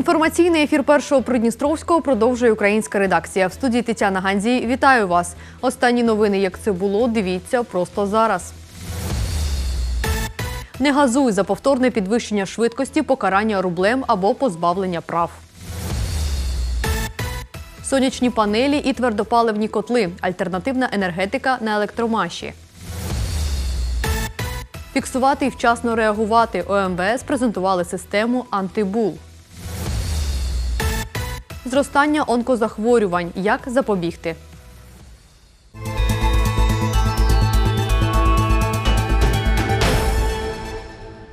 Інформаційний ефір першого Придністровського продовжує українська редакція. В студії Тетяна Гандзій. Вітаю вас. Останні новини, як це було, дивіться просто зараз. Не газуй за повторне підвищення швидкості, покарання рублем або позбавлення прав. Сонячні панелі і твердопаливні котли. Альтернативна енергетика на електромаші. Фіксувати і вчасно реагувати. ОМВС презентували систему антибул. Зростання онкозахворювань. Як запобігти?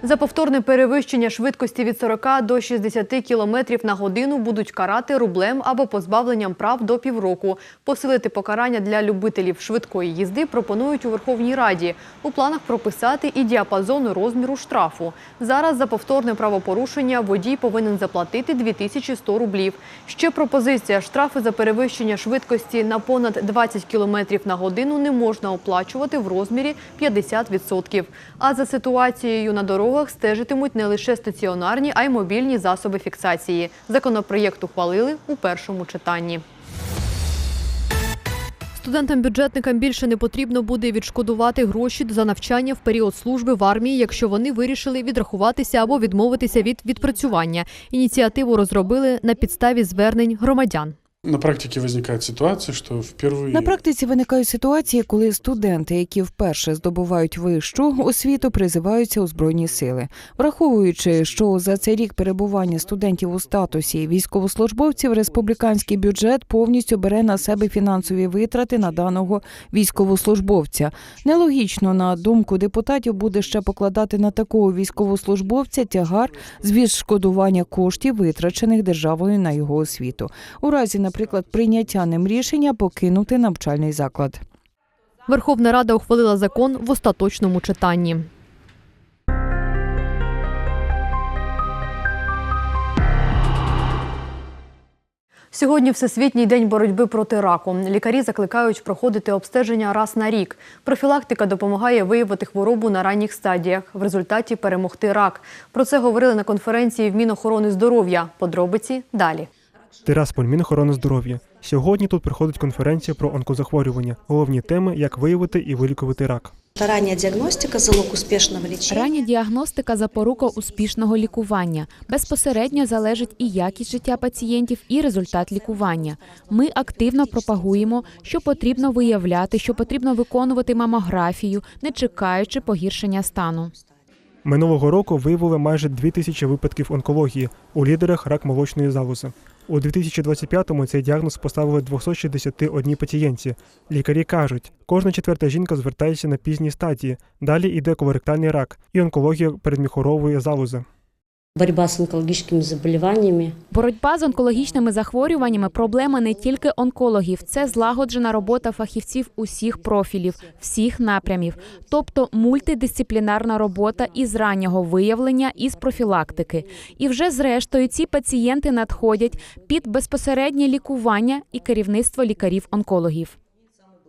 За повторне перевищення швидкості від 40 до 60 км на годину будуть карати рублем або позбавленням прав до півроку. Посилити покарання для любителів швидкої їзди пропонують у Верховній Раді. У планах прописати і діапазон розміру штрафу. Зараз за повторне правопорушення водій повинен заплатити 2100 рублів. Ще пропозиція: штрафи за перевищення швидкості на понад 20 км на годину не можна оплачувати в розмірі 50%. А за ситуацією на дорогах стежитимуть не лише стаціонарні, а й мобільні засоби фіксації. Законопроєкт ухвалили у першому читанні. Студентам-бюджетникам більше не потрібно буде відшкодувати гроші за навчання в період служби в армії, якщо вони вирішили відрахуватися або відмовитися від відпрацювання. Ініціативу розробили на підставі звернень громадян. На практике возникает ситуация, что впервые... На практиці виникають ситуації, коли студенти, які вперше здобувають вищу освіту, призиваються у збройні сили, враховуючи, що за цей рік перебування студентів у статусі військовослужбовців республіканський бюджет повністю бере на себе фінансові витрати на даного військовослужбовця. Нелогічно, на думку депутатів, буде ще покладати на такого військовослужбовця тягар з відшкодування коштів, витрачених державою на його освіту. У разі, наприклад, прийняття ним рішення покинути навчальний заклад. Верховна Рада ухвалила закон в остаточному читанні. Сьогодні Всесвітній день боротьби проти раку. Лікарі закликають проходити обстеження раз на рік. Профілактика допомагає виявити хворобу на ранніх стадіях, в результаті перемогти рак. Про це говорили на конференції в Мінохорони здоров'я. Подробиці далі. Тирасполь, Мінохорони здоров'я. Сьогодні тут проходить конференція про онкозахворювання. Головні теми як виявити і вилікувати рак. Рання діагностика, залог успішного лічення. Рання діагностика запорука успішного лікування. Безпосередньо залежить і якість життя пацієнтів, і результат лікування. Ми активно пропагуємо, що потрібно виявляти, що потрібно виконувати мамографію, не чекаючи погіршення стану. Минулого року виявили майже 2 тисячі випадків онкології у лідерах рак молочної залози. У 2025-му цей діагноз поставили 261 пацієнтці. Лікарі кажуть, кожна четверта жінка звертається на пізній стадії. Далі йде колоректальний рак і онкологія передміхорової залози. Борьба с онкологическими заболеваниями. Боротьба з онкологічними захворюваннями проблема не тільки онкологів, це злагоджена робота фахівців усіх профілів, всіх напрямів, тобто мультидисциплінарна робота із раннього виявлення із профілактики. І вже зрештою ці пацієнти надходять під безпосереднє лікування і керівництво лікарів-онкологів.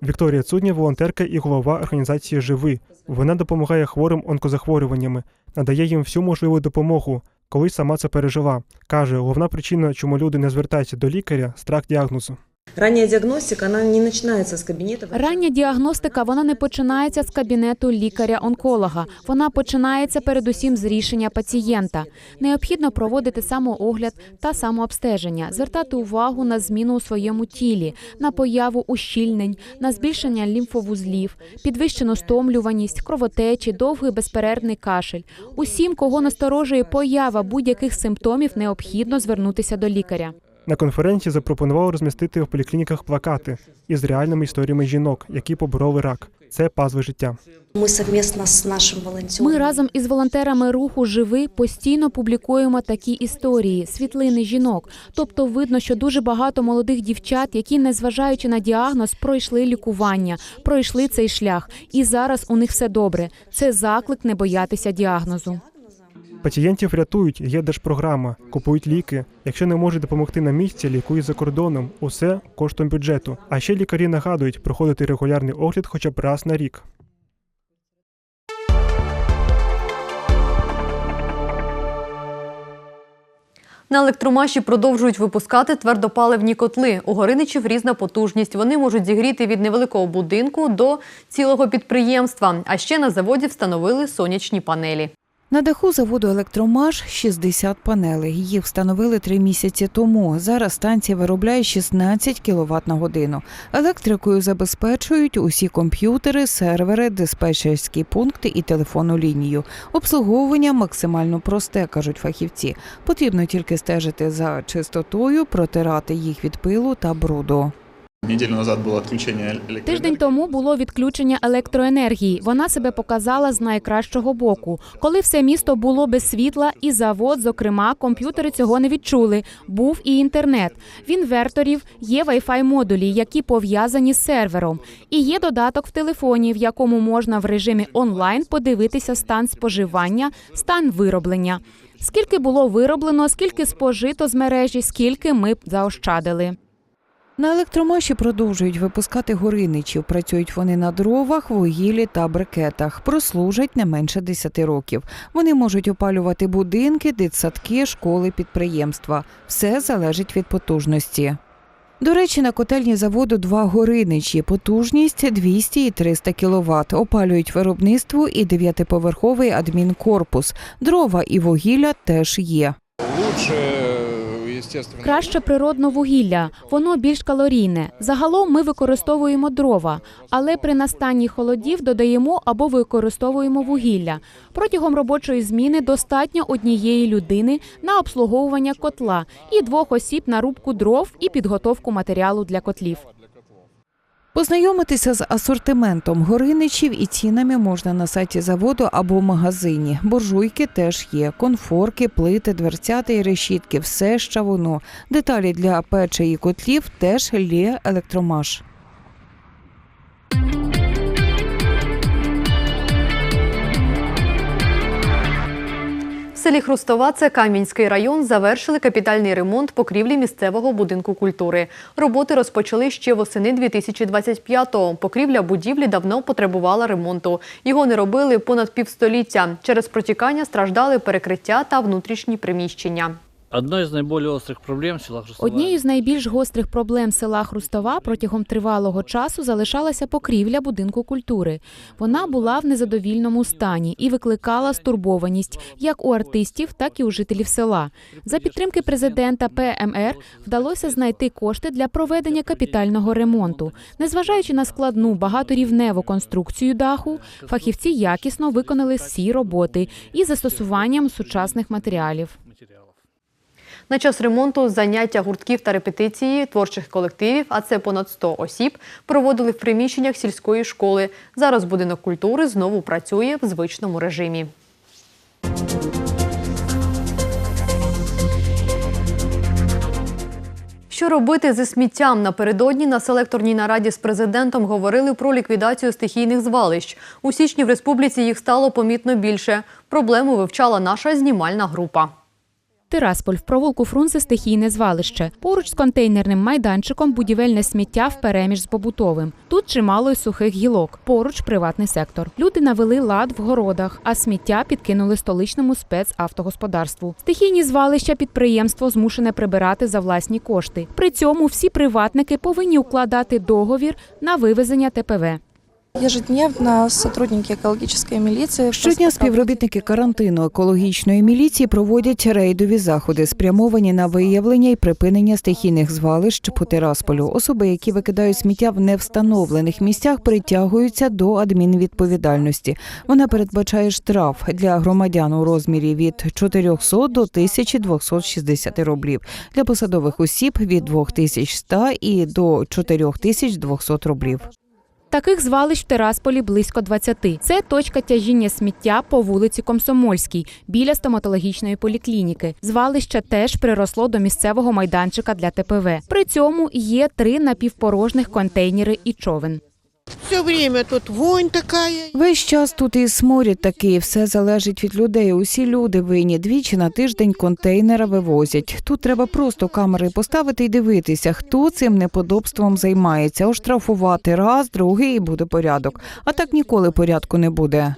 Вікторія Цудня, волонтерка і голова організації Живи. Вона допомагає хворим онкозахворюваннями, надає їм всю можливу допомогу. Колись сама це пережила. Каже, головна причина, чому люди не звертаються до лікаря страх діагнозу. Ранняя диагностика, она не начинается с кабинета. Рання діагностика вона не починається з кабінету лікаря-онколога. Вона починається передусім з рішення пацієнта. Необхідно проводити самоогляд та самообстеження, звертати увагу на зміну у своєму тілі, на появу ущільнень, на збільшення лімфовузлів, підвищену стомлюваність, кровотечі, довгий безперервний кашель. Усім, кого насторожує поява будь-яких симптомів, необхідно звернутися до лікаря. На конференції запропонували розмістити в поліклініках плакати із реальними історіями жінок, які побороли рак. Це пазви життя. Ми совместно з нашим волонтером. Ми разом із волонтерами руху Живи постійно публікуємо такі історії, світлини жінок. Тобто, видно, що дуже багато молодих дівчат, які, незважаючи на діагноз, пройшли лікування, пройшли цей шлях, і зараз у них все добре. Це заклик не боятися діагнозу. Пацієнтів рятують, є держпрограма, купують ліки. Якщо не можуть допомогти на місці, лікують за кордоном. Усе коштом бюджету. А ще лікарі нагадують проходити регулярний огляд хоча б раз на рік. На електромаші продовжують випускати твердопаливні котли. У Гориничів різна потужність. Вони можуть зігріти від невеликого будинку до цілого підприємства. А ще на заводі встановили сонячні панелі. На даху заводу Електромаш 60 панелей. Їх встановили три місяці тому. Зараз станція виробляє 16 кВт на годину. Електрикою забезпечують усі комп'ютери, сервери, диспетчерські пункти і телефонну лінію. Обслуговування максимально просте, кажуть фахівці. Потрібно тільки стежити за чистотою, протирати їх від пилу та бруду. Неделю назад было отключение электроэнергии. Тиждень тому було відключення електроенергії. Вона себе показала з найкращого боку. Коли все місто було без світла, і завод, зокрема, комп'ютери цього не відчули. Був і інтернет. В інверторів є Wi-Fi модулі, які пов'язані з сервером. І є додаток в телефоні, в якому можна в режимі онлайн подивитися стан споживання, стан вироблення. Скільки було вироблено, скільки спожито з мережі, скільки ми б заощадили. На електромаші продовжують випускати гориничів. Працюють вони на дровах, вугіллі та брикетах. Прослужать не менше 10 років. Вони можуть опалювати будинки, дитсадки, школи, підприємства. Все залежить від потужності. До речі, на котельні заводу два гориничі. Потужність 200 і 300 кВт. Опалюють виробництво і дев'ятиповерховий адмінкорпус. Дрова і вугілля теж є. Лучше. Краще природно вугілля, воно більш калорійне. Загалом ми використовуємо дрова, але при настанні холодів додаємо або використовуємо вугілля. Протягом робочої зміни достатньо однієї людини на обслуговування котла і двох осіб на рубку дров і підготовку матеріалу для котлів. Познайомитися з асортиментом гориничів і цінами можна на сайті заводу або магазині. Буржуйки теж є. Конфорки, плити, дверцята і решітки. Все ще воно. Деталі для печі і котлів теж лє електромаш. Селі Хрустова, це Кам'янський район, завершили капітальний ремонт покрівлі місцевого будинку культури. Роботи розпочали ще восени 2025-го. Покрівля будівлі давно потребувала ремонту. Його не робили понад півстоліття. Через протікання страждали перекриття та внутрішні приміщення. Одной из наиболее острых проблем села Хрустова Однією з найбільш гострих проблем села Хрустова протягом тривалого часу залишалася покрівля будинку культури. Вона була в незадовільному стані і викликала стурбованість як у артистів, так і у жителів села. За підтримки президента ПМР вдалося знайти кошти для проведення капітального ремонту. Незважаючи на складну багаторівневу конструкцію даху, фахівці якісно виконали всі роботи із застосуванням сучасних матеріалів. На час ремонту заняття гуртків та репетиції творчих колективів, а це понад 100 осіб, проводили в приміщеннях сільської школи. Зараз будинок культури знову працює в звичному режимі. Що робити зі сміттям? Напередодні на селекторній нараді з президентом говорили про ліквідацію стихійних звалищ. У січні в республіці їх стало помітно більше. Проблему вивчала наша знімальна група. Тирасполь в провулку Фрунзе стихійне звалище. Поруч з контейнерним майданчиком будівельне сміття впереміж з побутовим. Тут чимало й сухих гілок. Поруч приватний сектор. Люди навели лад в городах, а сміття підкинули столичному спецавтогосподарству. Стихійні звалища підприємство змушене прибирати за власні кошти. При цьому всі приватники повинні укладати договір на вивезення ТПВ. Щодня співробітники карантину екологічної міліції проводять рейдові заходи, спрямовані на виявлення і припинення стихійних звалищ по Тирасполю. Особи, які викидають сміття в невстановлених місцях, притягуються до адмінвідповідальності. Вона передбачає штраф для громадян у розмірі від 400 до 1260 рублів, для посадових осіб від 2100 і до 4200 рублів. Таких звалищ в Терасполі близько 20. Це точка тяжіння сміття по вулиці Комсомольській біля стоматологічної поліклініки. Звалище теж приросло до місцевого майданчика для ТПВ. При цьому є три напівпорожних контейнери і човен. Все время тут вонь такая. Весь час тут і сморід такий, все залежить від людей. Усі люди винні. Двічі на тиждень контейнера вивозять. Тут треба просто камери поставити і дивитися, хто цим неподобством займається. Оштрафувати раз, другий і буде порядок. А так ніколи порядку не буде.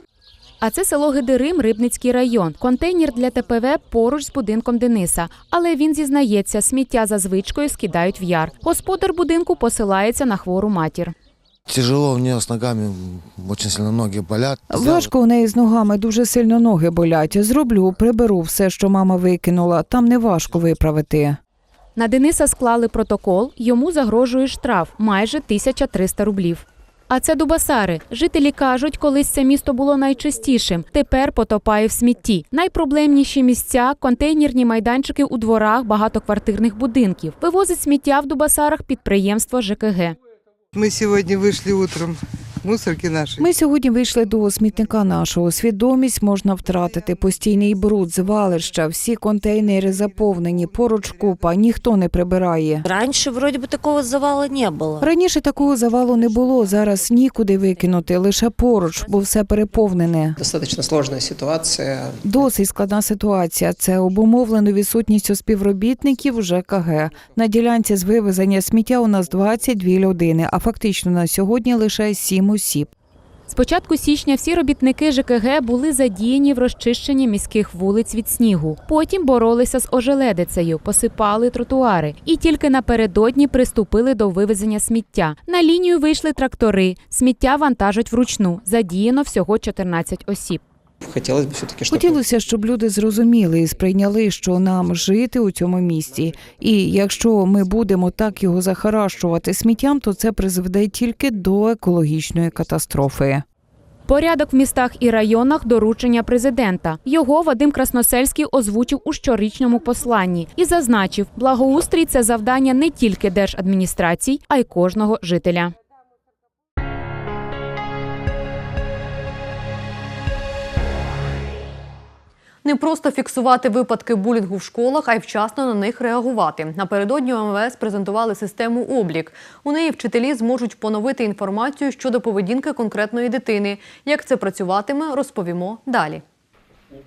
А це село Гидирим, Рибницький район. Контейнер для ТПВ поруч з будинком Дениса. Але він зізнається, сміття за звичкою скидають в яр. Господар будинку посилається на хвору матір. Тяжело мне с ногами, очень сильно ноги болят. Важко у неї з ногами дуже сильно ноги болять. Зроблю, приберу все, що мама викинула. Там не важко виправити. На Дениса склали протокол. Йому загрожує штраф майже 1300 рублів. А це Дубасари. Жителі кажуть, колись це місто було найчистішим. Тепер потопає в смітті. Найпроблемніші місця контейнерні майданчики у дворах багатоквартирних будинків. Вивозить сміття в Дубасарах підприємство ЖКГ. Мы сегодня вышли утром мусорки наши. Ми сьогодні вийшли до смітника нашого. Свідомість можна втратити. Постійний бруд, звалища, всі контейнери заповнені, поруч купа, ніхто не прибирає. Раньше вроде бы такого завала не было. Раніше такого завалу не було. Зараз нікуди викинути, лише поруч, бо все переповнене. Достаточно сложная ситуация. Досить складна ситуація. Це обумовлено відсутністю співробітників ЖКГ. На ділянці з вивезення сміття у нас 22 людини, а фактично на сьогодні лише 7 осіб. З початку січня всі робітники ЖКГ були задіяні в розчищенні міських вулиць від снігу. Потім боролися з ожеледицею, посипали тротуари і тільки напередодні приступили до вивезення сміття. На лінію вийшли трактори. Сміття вантажать вручну. Задіяно всього 14 осіб. Хотелось бы все-таки, чтобы... Хотілося, щоб люди зрозуміли і сприйняли, що нам жити у цьому місті. І якщо ми будемо так його захаращувати сміттям, то це призведе тільки до екологічної катастрофи. Порядок в містах і районах доручення президента. Його Вадим Красносельський озвучив у щорічному посланні і зазначив, благоустрій це завдання не тільки держадміністрацій, а й кожного жителя. Не просто фіксувати випадки булінгу в школах, а й вчасно на них реагувати. Напередодні МВС презентували систему облік. У неї вчителі зможуть поновити інформацію щодо поведінки конкретної дитини. Як це працюватиме, розповімо далі.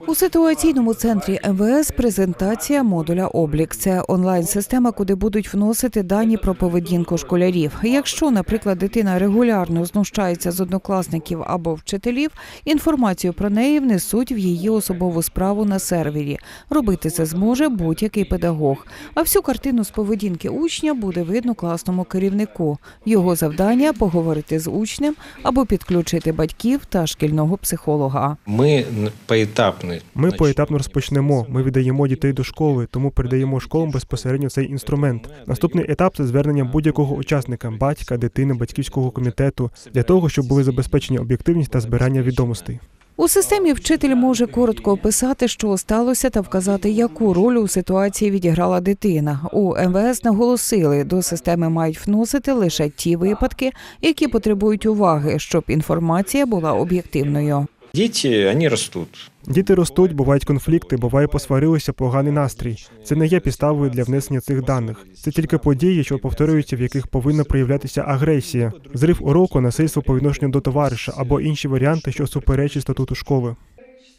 У ситуаційному центрі МВС презентація модуля облік. Це онлайн-система, куди будуть вносити дані про поведінку школярів. Якщо, наприклад, дитина регулярно знущається з однокласників або вчителів, інформацію про неї внесуть в її особову справу на сервері. Робити це зможе будь-який педагог. А всю картину з поведінки учня буде видно класному керівнику. Його завдання поговорити з учнем або підключити батьків та шкільного психолога. Ми Мы поэтапно. Ми поетапно розпочнемо. Ми віддаємо дітей до школи, тому передаємо школам безпосередньо цей інструмент. Наступний етап це звернення будь-якого учасника, батька, дитини, батьківського комітету, для того, щоб були забезпечені об'єктивність та збирання відомостей. У системі вчитель може коротко описати, що сталося, та вказати, яку роль у ситуації відіграла дитина. У МВС наголосили, до системи мають вносити лише ті випадки, які потребують уваги, щоб інформація була об'єктивною. Дети, вони ростуть. Діти ростуть, бувають конфлікти, буває посварилися, поганий настрій. Це не є підставою для внесення цих даних. Це тільки події, що повторюються, в яких повинна проявлятися агресія, зрив уроку, насильство по відношенню до товариша або інші варіанти, що суперечать статуту школи.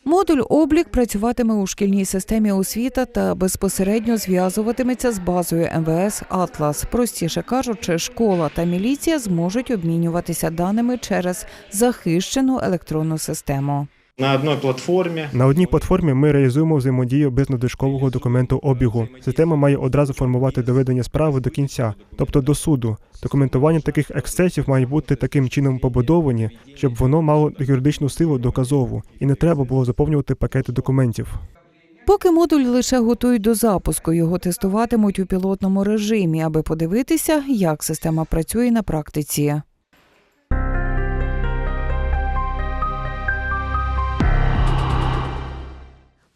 Модуль облік працюватиме у шкільній системі освіта та безпосередньо зв'язуватиметься з базою МВС Атлас. Простіше кажучи, школа та міліція зможуть обмінюватися даними через захищену електронну систему. На одной платформе. На одній платформі ми реалізуємо взаємодію без надишкового документу обігу. Система має одразу формувати доведення справи до кінця, тобто до суду. Документування таких ексцесів має бути таким чином побудовані, щоб воно мало юридичну силу доказову, і не треба було заповнювати пакети документів. Поки модуль лише готують до запуску, його тестуватимуть у пілотному режимі, аби подивитися, як система працює на практиці.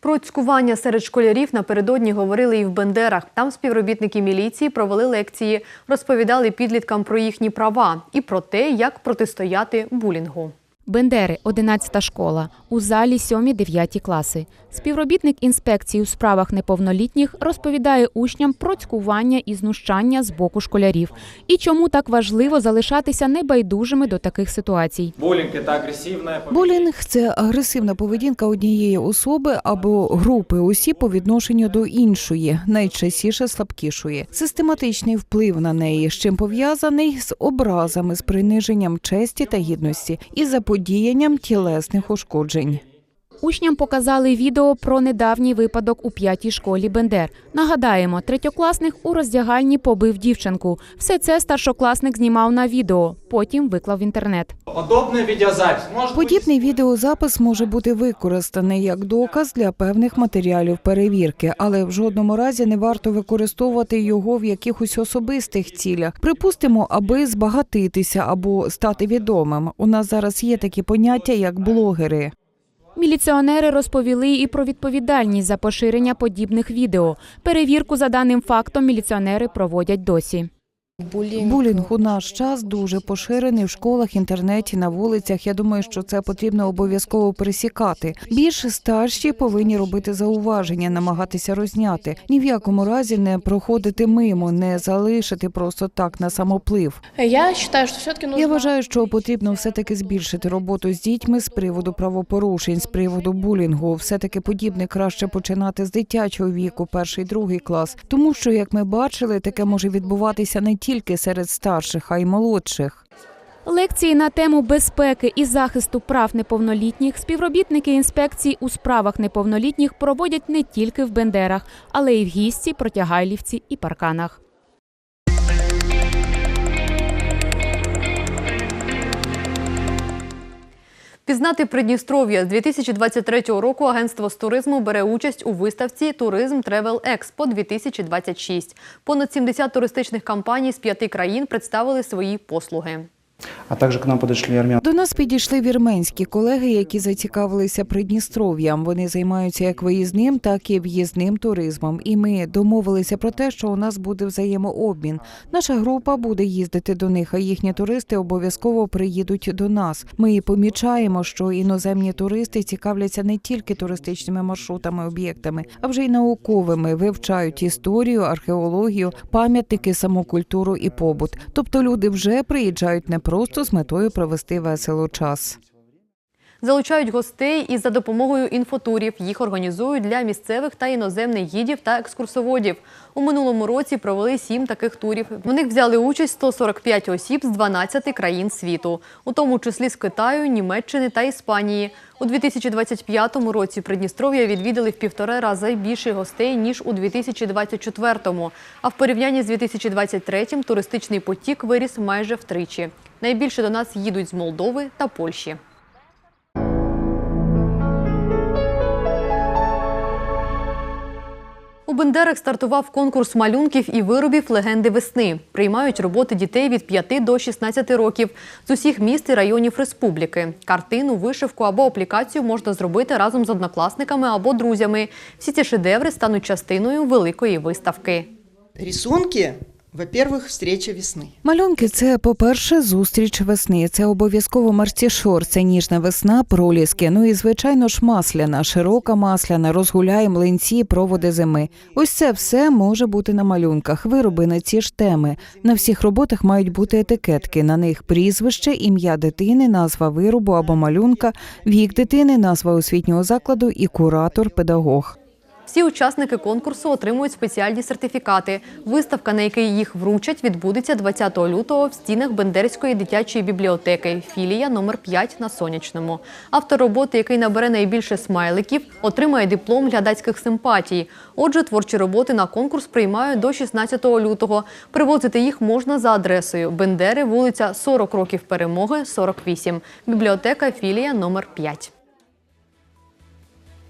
Про цькування серед школярів напередодні говорили і в Бендерах. Там співробітники міліції провели лекції, розповідали підліткам про їхні права і про те, як протистояти булінгу. Бендери, 11 школа. У залі 7-9 класи. Співробітник інспекції у справах неповнолітніх розповідає учням про цькування і знущання з боку школярів і чому так важливо залишатися небайдужими до таких ситуацій. Буллинг это агрессивная Булінг це агресивна поведінка однієї особи або групи осіб по відношенню до іншої, найчастіше слабкішої. Систематичний вплив на неї, з чим пов'язаний з образами, з приниженням честі та гідності і заподіянням тілесних ушкоджень. Учням показали відео про недавній випадок у п'ятій школі Бендер. Нагадаємо, третьокласник у роздягальні побив дівчинку. Все це старшокласник знімав на відео, потім виклав в інтернет. Подібний відеозапис може бути використаний як доказ для певних матеріалів перевірки, але в жодному разі не варто використовувати його в якихось особистих цілях. Припустимо, аби збагатитися або стати відомим. У нас зараз є такі поняття, як блогери. Міліціонери розповіли і про відповідальність за поширення подібних відео. Перевірку за даним фактом міліціонери проводять досі. Булінг у наш час дуже поширений в школах, інтернеті, на вулицях. Я думаю, що це потрібно обов'язково пресікати. Більш старші повинні робити зауваження, намагатися розняти. Ні в якому разі не проходити мимо, не залишити просто так на самоплив. Я считаю, что все-таки. Я вважаю, що потрібно все таки збільшити роботу з дітьми з приводу правопорушень, з приводу булінгу. Все таки подібне краще починати з дитячого віку, перший другий клас, тому що, як ми бачили, таке може відбуватися не тільки серед старших, а й молодших. Лекції на тему безпеки і захисту прав неповнолітніх співробітники інспекції у справах неповнолітніх проводять не тільки в Бендерах, але й в Гісті, Протягайлівці і Парканах. Пізнати Придністров'я з 2023 року агентство з туризму бере участь у виставці Туризм Тревел Експо 2026. Понад 70 туристичних компаній з п'яти країн представили свої послуги. А также к нам подошли армяне. До нас підійшли вірменські колеги, які зацікавилися Придністров'ям. Вони займаються як виїзним, так і в'їзним туризмом. І ми домовилися про те, що у нас буде взаємообмін. Наша група буде їздити до них, а їхні туристи обов'язково приїдуть до нас. Ми помічаємо, що іноземні туристи цікавляться не тільки туристичними маршрутами, об'єктами, а вже й науковими, вивчають історію, археологію, пам'ятники, саму культуру і побут. Тобто люди вже приїжджають не просто з метою провести весело час. Залучають гостей і за допомогою інфотурів. Їх організують для місцевих та іноземних гідів та екскурсоводів. У минулому році провели сім таких турів. В них взяли участь 145 осіб з 12 країн світу, у тому числі з Китаю, Німеччини та Іспанії. У 2025 році Придністров'я відвідали в півтора рази більше гостей, ніж у 2024-му. А в порівнянні з 2023-м туристичний потік виріс майже втричі. Найбільше до нас їдуть з Молдови та Польщі. У Бендерах стартував конкурс малюнків і виробів легенди весни. Приймають роботи дітей від 5 до 16 років з усіх міст і районів республіки. Картину, вишивку або аплікацію можна зробити разом з однокласниками або друзями. Всі ці шедеври стануть частиною великої виставки. Рисунки, во-первых, встреча весны. Малюнки це, по-перше, зустріч весни. Це обов'язково марцішор, це ніжна весна, проліски. Ну і звичайно ж масляна, широка масляна, розгуляй, млинці, проводи зими. Ось це все може бути на малюнках. Вироби на ці ж теми. На всіх роботах мають бути етикетки. На них прізвище, ім'я дитини, назва виробу або малюнка, вік дитини, назва освітнього закладу і куратор, педагог. Всі учасники конкурсу отримують спеціальні сертифікати. Виставка, на який їх вручать, відбудеться 20 лютого в стінах Бендерської дитячої бібліотеки, філія номер 5 на Сонячному. Автор роботи, який набере найбільше смайликів, отримає диплом глядацьких симпатій. Отже, творчі роботи на конкурс приймають до 16 лютого. Привозити їх можна за адресою Бендери, вулиця 40 років перемоги, 48. Бібліотека, філія номер 5.